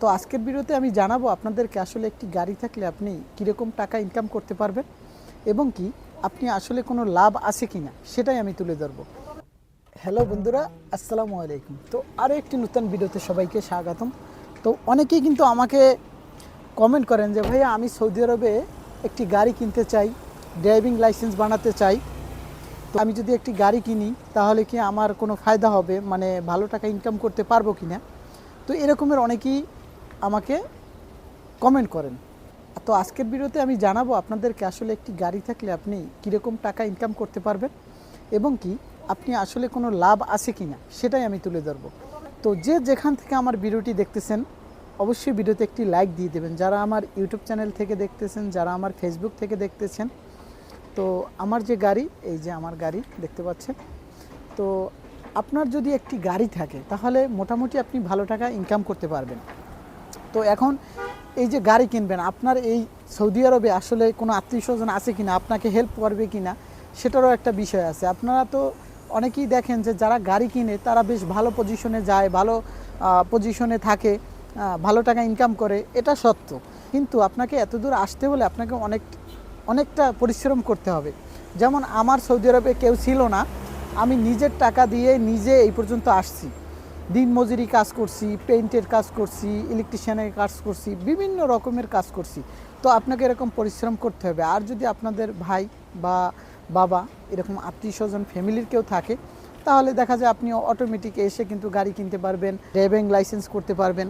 তো আজকের ভিডিওতে আমি জানাব আপনাদেরকে আসলে একটি গাড়ি থাকলে আপনি কীরকম টাকা ইনকাম করতে পারবেন এবং কি আপনি আসলে কোনো লাভ আছে কি না সেটাই আমি তুলে ধরবো। হ্যালো বন্ধুরা, আসসালামু আলাইকুম। তো আরও একটি নতুন ভিডিওতে সবাইকে স্বাগতম। তো অনেকেই কিন্তু আমাকে কমেন্ট করেন যে, ভাইয়া, আমি সৌদি আরবে একটি গাড়ি কিনতে চাই ড্রাইভিং লাইসেন্স বানাতে চাই। তো আমি যদি একটি গাড়ি কিনি, তাহলে কি আমার কোনো ফায়দা হবে? মানে ভালো টাকা ইনকাম করতে পারব কি না তো এরকমের অনেকেই আমাকে কমেন্ট করেন। তো আজকের ভিডিওতে আমি জানাব আপনাদেরকে আসলে একটি গাড়ি থাকলে আপনি কীরকম টাকা ইনকাম করতে পারবেন এবং কি আপনি আসলে কোনো লাভ আছে কি না সেটাই আমি তুলে ধরবো। তো যে যেখান থেকে আমার ভিডিওটি দেখতেছেন, অবশ্যই ভিডিওতে একটি লাইক দিয়ে দেবেন। যারা আমার ইউটিউব চ্যানেল থেকে দেখতেছেন, যারা আমার ফেসবুক থেকে দেখতেছেন, তো আমার যে গাড়ি, এই যে আমার গাড়ি দেখতে পাচ্ছেন, তো আপনার যদি একটি গাড়ি থাকে, তাহলে মোটামুটি আপনি ভালো টাকা ইনকাম করতে পারবেন। তো এখন এই যে গাড়ি কিনবেন, আপনার এই সৌদি আরবে আসলে কোনো আত্মীয় স্বজন আছে কিনা, আপনাকে হেল্প করবে কিনা, সেটারও একটা বিষয় আছে। আপনারা তো অনেকেই দেখেন যে যারা গাড়ি কিনে, তারা বেশ ভালো পজিশনে যায়, ভালো পজিশনে থাকে ভালো টাকা ইনকাম করে, এটা সত্য। কিন্তু আপনাকে এত দূর আসতে হলে আপনাকে অনেক, অনেকটা পরিশ্রম করতে হবে। যেমন আমার সৌদি আরবে কেউ ছিল না, আমি নিজের টাকা দিয়ে নিজে এই পর্যন্ত আসছি। দিন মজুরি কাজ করছি পেইন্টের কাজ করছি ইলেকট্রিশিয়ানের কাজ করছি, বিভিন্ন রকমের কাজ করছি। তো আপনাকে এরকম পরিশ্রম করতে হবে। আর যদি আপনাদের ভাই বা বাবা এরকম আত্মীয় স্বজন ফ্যামিলির কেউ থাকে, তাহলে দেখা যায় আপনি অটোমেটিক এসে কিন্তু গাড়ি কিনতে পারবেন ড্রাইভিং লাইসেন্স করতে পারবেন।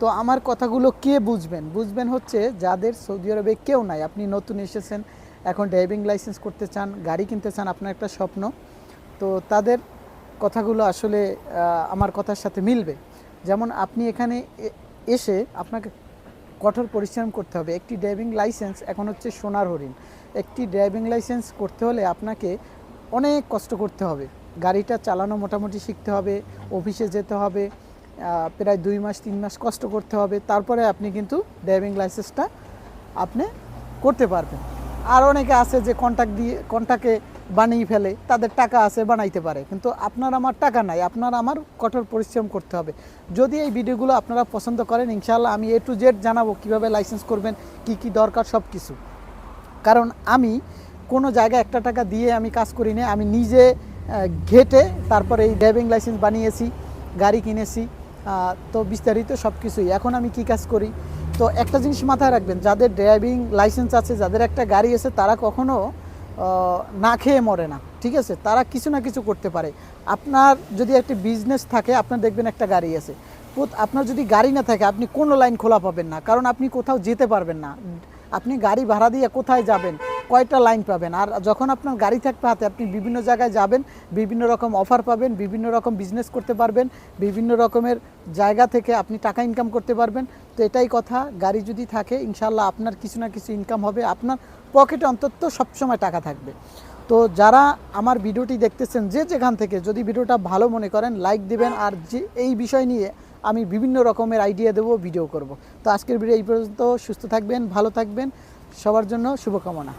তো আমার কথাগুলো কে বুঝবেন? বুঝবেন হচ্ছে যাদের সৌদি আরবে কেউ নাই। আপনি নতুন এসেছেন, এখন ড্রাইভিং লাইসেন্স করতে চান, গাড়ি কিনতে চান, আপনার একটা স্বপ্ন। তো তাদের কথাগুলো আসলে আমার কথার সাথে মিলবে। যেমন আপনি এখানে এসে আপনাকে কঠোর পরিশ্রম করতে হবে। একটি ড্রাইভিং লাইসেন্স এখন হচ্ছে সোনার হরিণ। একটি ড্রাইভিং লাইসেন্স করতে হলে আপনাকে অনেক কষ্ট করতে হবে। গাড়িটা চালানো মোটামুটি শিখতে হবে, অফিসে যেতে হবে প্রায় দুই মাস, তিন মাস কষ্ট করতে হবে। তারপরে আপনি কিন্তু ড্রাইভিং লাইসেন্সটা আপনি করতে পারবেন। আর অনেকে আছে যে কন্ট্যাক্ট দিয়ে কন্ট্যাক্টে বানিয়ে ফেলে, তাদের টাকা আছে, বানাইতে পারে। কিন্তু আপনার আমার টাকা নাই, আপনার আমার কঠোর পরিশ্রম করতে হবে। যদি এই ভিডিওগুলো আপনারা পছন্দ করেন, ইনশাআল্লাহ আমি এ টু জেড জানাব কীভাবে লাইসেন্স করবেন, কি কি দরকার সব কিছু কারণ আমি কোনো জায়গায় একটা টাকা দিয়ে আমি কাজ করি না আমি নিজে ঘেটে তারপরে এই ড্রাইভিং লাইসেন্স বানিয়েছি, গাড়ি কিনেছি তো বিস্তারিত সব কিছুই এখন আমি কি কাজ করি? তো একটা জিনিস মাথায় রাখবেন, যাদের ড্রাইভিং লাইসেন্স আছে, যাদের একটা গাড়ি আছে, তারা কখনো না খেয়ে মরে না, ঠিক আছে? তারা কিছু না কিছু করতে পারে। আপনার যদি একটি বিজনেস থাকে, আপনার দেখবেন একটা গাড়ি আছে। আপনার যদি গাড়ি না থাকে, আপনি কোনো লাইন খোলা পাবেন না, কারণ আপনি কোথাও যেতে পারবেন না। আপনি গাড়ি ভাড়া দিয়ে কোথায় যাবেন? কয়টা লাইন পাবেন? আর যখন আপনার গাড়ি থাকবে হাতে, আপনি বিভিন্ন জায়গায় যাবেন, বিভিন্ন রকম অফার পাবেন, বিভিন্ন রকম বিজনেস করতে পারবেন, বিভিন্ন রকমের জায়গা থেকে আপনি টাকা ইনকাম করতে পারবেন। তো এটাই কথা, গাড়ি যদি থাকে ইনশাল্লাহ আপনার কিছু না কিছু ইনকাম হবে, আপনার পকেটে অন্তত সবসময় টাকা থাকবে। তো যারা আমার ভিডিওটি দেখতেছেন, যে যেখান থেকে যদি ভিডিওটা ভালো মনে করেন লাইক দিবেন, আর যে এই বিষয় নিয়ে আমি বিভিন্ন রকমের আইডিয়া দেবো ভিডিও করব। তো আজকের ভিডিও এই পর্যন্ত, সুস্থ থাকবেন, ভালো থাকবেন, সবার জন্য শুভকামনা।